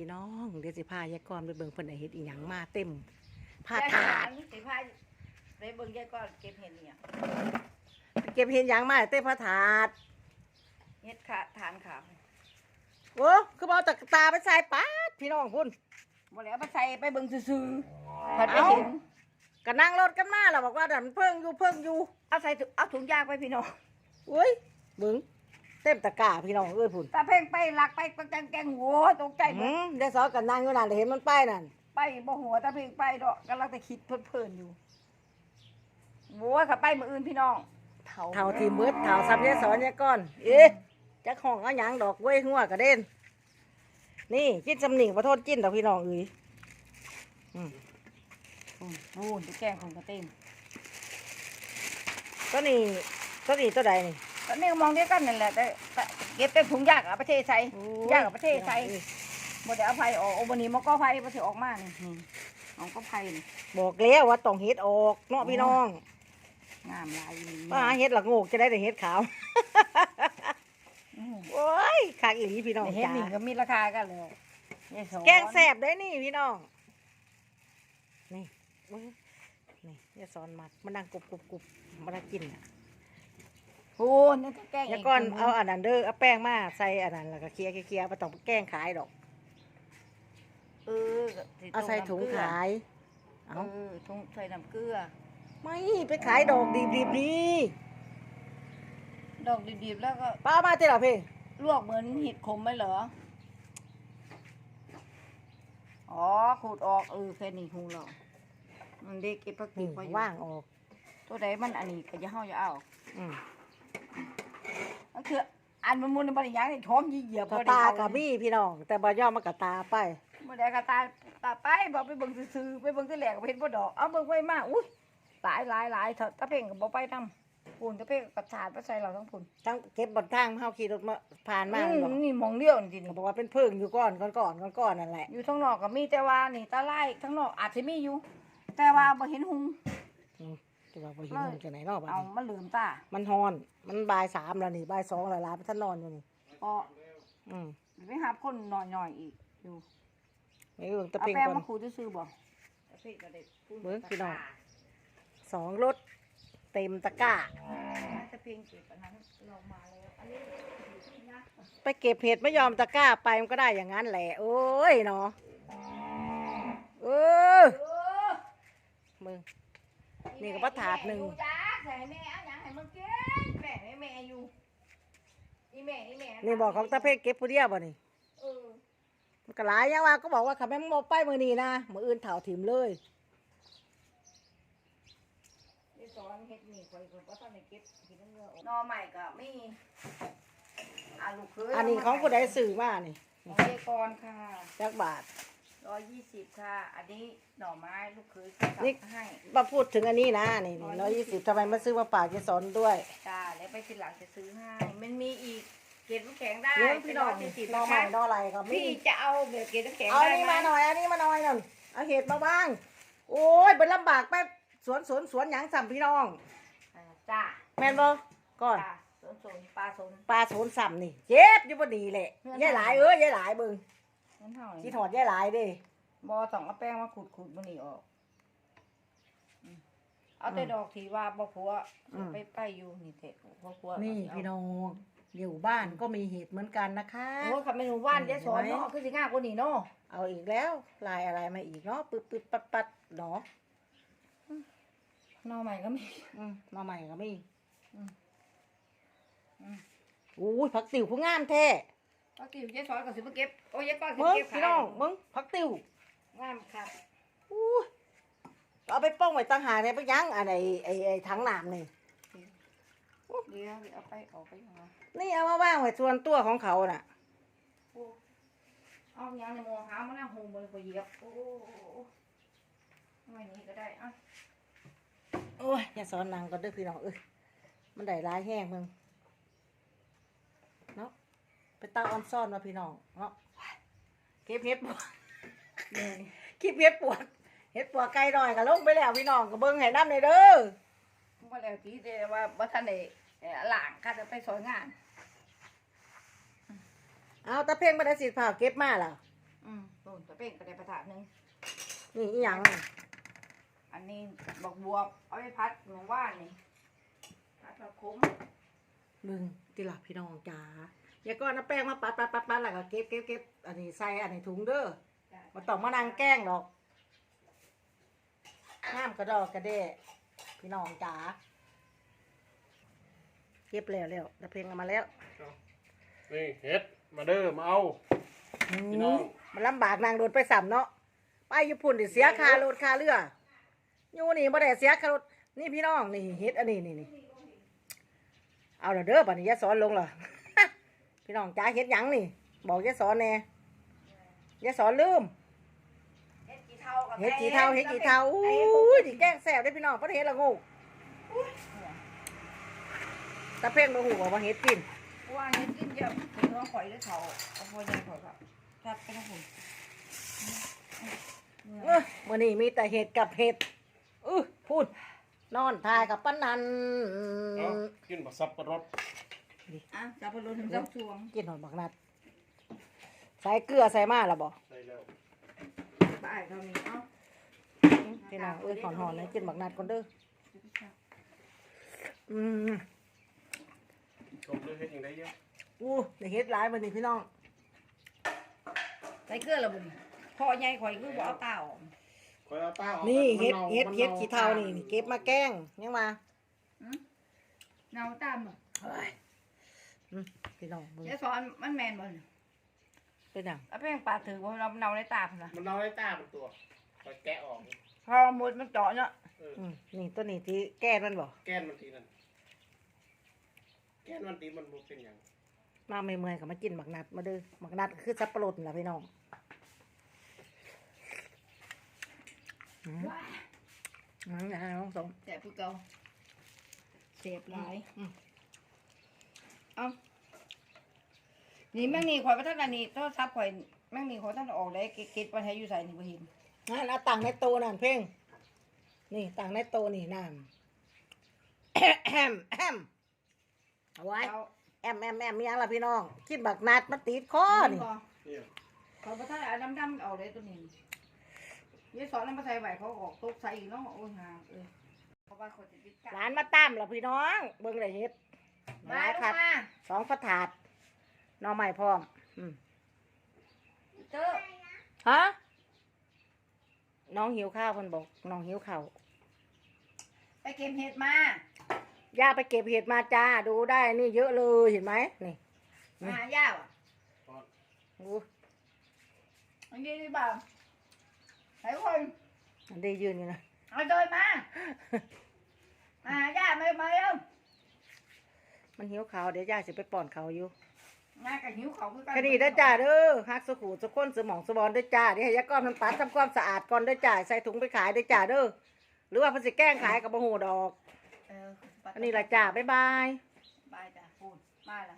พี่น้องเดี๋ยวสิพายายกรไปเบิ่งเพิ่นได้เฮ็ดอีหยังมาเต็มผ้าผ้าถาถาดดสิผ้าไปเบิ่งยายก่อนเก็บเห็ดเนี่ยเก็บเฮ็ดหยังมาเต็มผ้าถาดเห็ดขาฐานขาวโอ้คือบ่เอาตะตาไปใส่ปาดพี่น้องพุ่นบ่แล้วเอาไปใส่ไปเบิ่งซื่อๆพัดไปเอ้าเห็นก็นั่งรถกันมาแล้วบอกว่าดันเพิ่งอยู่เพิ่งอยู่เอาใส่ถุงเอาถุงยางไปพี่น้องโอ้ยเบิ่ง เต็มตะกร้าพี่น้องเอ้ยพุ่นตาเพ่งไปหลักไปปังจังแกงหัวตกใจหมอืดมได้สอกันนั่งอยู่นั่นได้เห็นมันไปนั่นไปบ่หัวตาเพ่งไปดอกกำลังแต่คิดเพลินๆอยู่โว้ยขับไปมืออื่นพี่น้องเท่าเท่าที่มืดเท่าซ้ำยายสอนยายก้อน เอ๊ะจักห้องเอาหยังดอกเว้ยหัวกระเด็นนี่กินสำนิงขอโทษกินดอกพี่น้องเอ้ยอืมโอ้โหจะแกงของกระเต้นตัวนี้ตัวนี้ตัวใดนี่ ตอนนี้ก็มองเดียวกันนั่นแหละแต่แต่เก็บเป็นถุงยางเอาประเทศไทยยางกับประเทศไทยบ่ได้เอาไผออกโอ้วันนี้มันก็ไผบ่สิออกมานี่นี่เอาก็ไผนี่บอกแล้วว่าต้องเฮ็ดออกเนาะพี่น้องงามหลายอีหลี ว่าหาเฮ็ดหลักโงกจะได้แต่เฮ็ดขาวอืม โอ้ยขากอีหลีพี่น้องแต่เฮ็ดจ้านี่ก็มีราคากันเลยยายสอนแกงแสบได้นี่พี่น้องนี่เบิ่งนี่ยายสอนมักมันนั่งกรุบกรุบกรุบมันนั่งกินอะ โอ้นี่ก็แกงยายก้อนเอาอันนั้นเด้อเอาแป้งมาใส่อันนั้นแล้วก็เคี่ยวเคี่ยวๆบ่ต้องแกล้งขายดอกเออสิเอาใส่ถุงน้ำเกลือขาย เอเอาอถุงใส่น้ำเกลือ ไม่ไปขายดอกดีดีดีดอกดิบๆแล้วก็ป้ามาเจ้าเหรอพี่ลวกเหมือนเห็ดขมไหมเหรอ อ๋อขูดออกเออแค่นี้คงเรามันเด็กเก็บผักนี่ติบไว้อยู่ว่างออก ตัวใดมันอันนี้ก็จะเฮาจะเอา อืม ก็คืออันมันมุนบริยางนี่ท้องยี่เหยียบกระบ่ได้ตาเอกับบี้พี่น้อง แต่บ่ยอมมากระตาไป บ่ได้กระตาตาไปบอกไปเบิ่งซื่อๆไปเบิ่งที่แหลกก็เห็นบ่ดอกเอาเบิ่งไว้มาอุ้ยหลายหลายหลายเถอะตาเพ่งก็บ่ไปนำปุ่นตาเพ่งก็กระชาดไปใส่เราทั้งปุ่นทั้งเก็บบนทางเฮาขี่รถมาผ่านมาอืบอกมนี่หมองเดียวนี่เขานี่บอกว่าเป็นเพิ่งอยู่ก่อนก่อนก่อนก่อนก่อนนั่นแหละอยู่ทั้งนอกก็มีแต่ว่านี่ตาไล่ทั้งนอกอาจสิมีอยู่ แต่ว่าบ่เห็นหุง อืมจะว่าบ่เห็นมันจากไหนเนอกบ้าเอานี้มันลืมตามันฮอน มันบ่ายสามแล้วนี่บ่ายสองแล้วลาไปท่านนอนอยู่นี่ก็อืมไปหาคนนอนย่อยอีกอยู่ไม่เบิ่งตะเอาเพ็งแป้งก่อน มาขูดซื่อๆบ่เบิ่งพี่น้องสองรถเต็มตะกร้าตะเพียงเก็บอันนั้นเรามาแล้วอันนี้นะไปเก็บเห็ดไม่ยอมตะกร้าไปมันก็ได้อย่างนั้นแหละ โอ้ยเนาะเออเออมึง นี่ก็บ่ถาดหนึ่งอีแม่อยู่จ้าใส่แม่เอาหยังให้มันกินแม่ให้แม่อยู่อีแม่อีแม่นี่บอกของตะเพ็งเก็บผู้เดียวบ่นี่เออมันก็หลายอย่างว่าก็บอกว่าขับแม่งโมไปมือนี้นะมืออื่นเถาถิ่มเลยนี่สอนเฮ็ดนี่ข่อยก็บ่ทันได้เก็บกินเนื้อออกหนอใหม่ก็มีอาลูกเคยอันนี้ของผู้ใดสื่อมานี่ของเยกรค่ะจักบาท ร้อยยี่สิบค่ะ อันนี้หน่อไม้ลูกเคยสั่งนี่ให้มาพูดถึงอันนี้นะนี่ร้อยยี่สิบทำไมมาซื้อมาฝากเจสอนด้วย จ้าแล้วไปทีหลังจะซื้อให้ มันมีอีกเกล็ดน้ำแข็งได้เลี้ยงพี่น้องเป็นร้ยสี่สิบน้องนะใหม่คะน้องอะไรก็มีพี่จะเอาแบบเกล็ดน้ำแข็งเอาได้นี่ไหมมาหน่อยอันนี้มาหน่อยนั่นเอาเห็ดมาบ้าง โอ้ยเป็นลำบากไปสวนสวนสวนหยังสัมพี่น้อง อ่าจ้าแม่นบ่ก่อน จ้าสนสนปลาสน ปลาสวนสัมนี่เจ็บอยู่พอดีแหละเงินยายหลายเอ้ยยายหลายเบิ่ง นั่นเท่าไหร่ที่ถอดยายหลายเด้ บอต้องเอาแป้งมาขูดขูดมันนี่ออกอืมเอาแต่ดอกที่ว่าบ่ผัวไปไปอยู่นี่เถอะบ่ผัวนี่พี่น้องอยู่บ้านก็มีเห็ดเหมือนกันนะคะ โอ้ยคำเมนูว่านเดี๋ยวสอนเนาะคือสิง่ายกว่านี้เนาะเอาอีกแล้วลายอะไรมาอีกเนาะปึ๊บปึ๊บปัดปัดเนาะหน่อใหม่ก็มี อืมมาใหม่ก็มีอืมอืม อู้ยผักติ๋วผู้งามแท้ เอาติวเจ๊สอนก็สิมาเก็บโอ้ยยายก้อนสิเบิ้งเก็บขายพี่น้องเบิ้งผักติ๋วงามครับอู้ยเอาไปป้องไว้ตั้งหากเนี่ยไปยั้งอะไรไอ้ไอ้ถังน้ำนี่ เดี๋ยวเอาไปออกไปยังไงนี่เอามาว่างไว้ส่วนตัวของเขาน่ะ โอ้เอาอย่างในหมอหามาหน้าโฮมบนก็เหยียบโอ้โอ้โอ้โอ้ไม่นี้ก็ได้อะโอ้ยอย่าสอนนางก็เด้อพี่น้องเอ้ยมันได้ร้ายแห้งมึงเนาะ ไปตาออนซ่อนมาพี่น้องเนาะเก็บเห็ดปวกเดี๋ยวนี้คลิปเห็ดปวกเห็ดปวกไก่หน่อยก็ลงไปแล้วพี่น้องก็เบิ้งให้น้ำในอยเด้อว่าแล้วทีเดียวว่าบ่ทันได้เอ่อหลางค่ะจะไปสอนงาน เอาตะเพ่งมาได้สิผ่าเก็บมาแล้วออืมโดนตะเป้งก็ได้ประถาดหนึงนี่อีหยังนี่อันนี้บอกบวบเอาไปพัดหนูว่านี่พัดแบบขมมึงติหลับพี่น้องจ๋า อย่าก้อนน้ำแป้งมาปัดปัดปัดปัดแล้วก็เก็บเก็บเก็บอันนี้ใส่อันนี้ถุงเด้อมาต้องมานั่งแกล้งดอกห้ามกระดอกกระเดะพี่น้องจ๋าเก็บแล้วแล้วตะเพลงเอามาแล้วนี่เฮ็ดมาเด้อมาเอาพี่น้องมันลำบากนางโดนไปสัมเนาะไปญี่ปุ่นดิเสียค่ารถค่าเรืออยู่นี่บ่ได้เสียค่ารถนี่พี่น้องนี่เฮ็ดอันนี้นี่นี่เอาละเด้อบัดนี้อยาสอนลงเหรอ พี่น้องจ้าเฮ็ดหยังนี่ บอกอยาสอนแน่อยาสอนลืมเฮ็ดกี่เท่ากับเฮ็ดกี่เท่าเฮ็ดกี่เท่าไอ้อู้ยดิแกล้งแซ่บได้อพี่น้องประเทศละงูตะเพ่งบ่ฮู้ว่าเฮ็ดกินว่าเฮ็ดกินเยอะถึงว่าข่อยได้เขาเอาพอใหญ่ข่อยก็ทัดไปทั้งคนเออมื้อนี้มีแต่เห็ดกับเห็ดอื้อพูดนอนทายกับปานนัน เอากินบักสับปะรด อะจับพลุนถึงเจ้าช่วงกินหอดบักนัด ใส่เกลือใส่มาแล้วบ่ได้แล้วบ่ายเท่านี้เอ้าพี่น้องเอ้ยหอนหอนๆเลยกินบักนัดก่อนเด้ออืมชมด้วยเฮ็ดยังได้เยอะอู้ได้เฮ็ดหลายมื้อนี้พี่น้องใส่เกลือและบ่นี่พอใหญ่ข่อยคือบ่เอาตาออกคอยเอาตาออกนี่มัเฮ็ดน่าเฮ็ดมันเฮ็ดน่ขี้เถ้านี่นี่เก็บมาแกล้งยังมาหืมเนาตามบ่เอ้ยอืมพี่น้องมึงเดี๋ยวสอนมันแม่นบ่นี่เป็นหยังเอาแป้งปาดถือบ่เราเนาในตาพุ่นน่ะมันเอาได้ตาเป็นตัวคอยแกะออก พอหมดมันเจาะเนาะเออ อืมนี่ตัวนี้ที่แก้มันบ่แก้นมันทีนั่นแก้นมันทีมันบ่เป็นหยังมาเมื่อยๆก็มากินบักนัดมาเด้อบักนัดก็คือสับปะรดนั่นล่ะพี่น้องอืมอืมอย่าให้น้องสม แต่ผู้เก่าเสียบหลายอืม เอ้านี่แม่งนี่ข่อยบ่ทันอันนี้โทรศัพท์ข่อยแม่งนี่ข่อยท่านออกได้เก็บๆบ่ให้อยู่ไสนี่บ่เห็นนั่นเอาตังในโตะนั่นเพ่ง นี่ตังในโตะนี่นั่นแอมแอมเอาไว้เอาแอมแอมแอมมีหยังล่ะพี่น้องกินบักนัดมาติดคอนี่บ่เนี่ยเขาบ่ทันเอาดำๆเอาเลยตัวนี้ยายสอนนำมาใส่ไว้เขาออกตกใส่อีกเนาะโอ้ยหาเอ้ยเพราะว่าเขาจะปิดกันร้านมาตามล่ะพี่น้อง เบิ่งได้เฮ็ด หมาลายลูกผัดมาสองผัดถาดหน่อไม้พร้อมอืมเจอฮะน้องหิวข้าวเพิ่นบอกน้องหิวข้าวไปเก็บเห็ดมาย่าไปเก็บเห็ดมาจ้าดูได้นี่เยอะเลยเห็นไหมนี่มาหาย่าว่ะตอนอู้อันนี้ดีบ่าไหนคนอันได้ยืนอยู่นะเอาเดินมามาหาย่าไม่มาเร็ว มันหิวข้าวเดี๋ยวย่าสิไปป้อนเขาวอยู่งานกับหิวเขาคือกันคดีเด้อจ้าเด้อฮักสุขูสุขคนสมองสมองเด้อจ้าเดี๋ยวให้ยากรมันปัดทำความสะอาดก่อนเด้อจ้าใส่ถุงไปขายเด้อจ้าเด้อหรือว่าเพิ่นสิแกล้งขายกับบ่ฮู้ดอก เอออันนี้ล่ะจ้าบ๊ายบาย บายจ้ะพูดมาละ